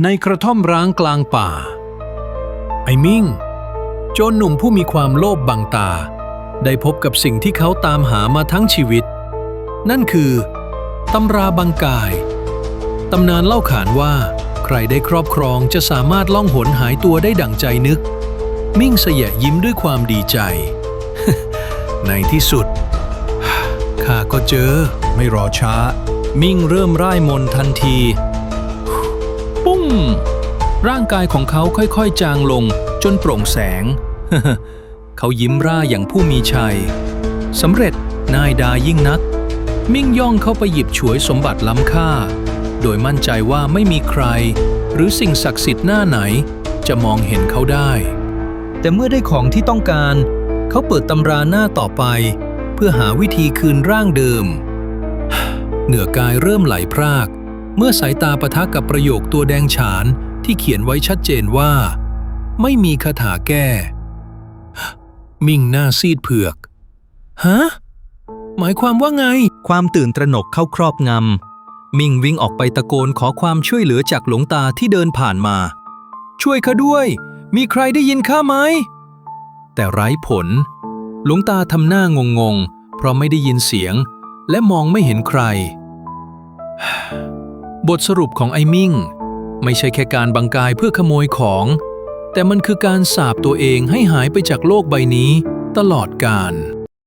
ในกระท่อมร้างกลางป่า ไอ้มิ่ง โจรหนุ่มผู้มีความโลภบังตา ได้พบกับสิ่งที่เขาตามหามาทั้งชีวิต นั่นคือตำราบังกาย ตำนานเล่าขานว่า ใครได้ครอบครองจะสามารถล่องหนหายตัวได้ดั่งใจนึก มิ่งเสยะยิ้มด้วยความดีใจ ในที่สุดข้าก็เจอไม่รอช้า มิ่งเริ่มร่ายมนทันที ปุ้ง ร่างกายของเขาค่อยๆ จางลงจนโปร่งแสง เขายิ้มร่าอย่างผู้มีชัยสำเร็จนายดายิ่งนัก มิ่งย่องเข้าไปหยิบฉวยสมบัติล้ำค่า โดยมั่นใจว่าไม่มีใคร หรือสิ่งศักดิ์สิทธิ์หน้าไหน จะมองเห็นเขาได้ แต่เมื่อได้ของที่ต้องการ เขาเปิดตำราหน้าต่อไป เพื่อหาวิธีคืนร่างเดิม เหนือกายเริ่มไหลพราก เมื่อสายตาปะทะกับประโยคตัวแดงฉานที่เขียนไว้ชัดเจนว่า ไม่มีคาถาแก้ มิ่งหน้าซีดเผือก ฮะ หมายความว่าไง ความตื่นตระหนกเข้าครอบงำ มิงวิ่งออกไปตะโกนขอความช่วยเหลือจากหลวงตาที่เดินผ่านมา ช่วยข้าด้วย มีใครได้ยินข้าไหม แต่ไร้ผล หลวงตาทำหน้างงงๆเพราะไม่ได้ยินเสียง และมองไม่เห็นใคร บทสรุปของไอ้มิ่ง ไม่ใช่แค่การบังกายเพื่อขโมยของ แต่มันคือการสาบตัวเองให้หายไปจากโลกใบนี้ตลอดกาล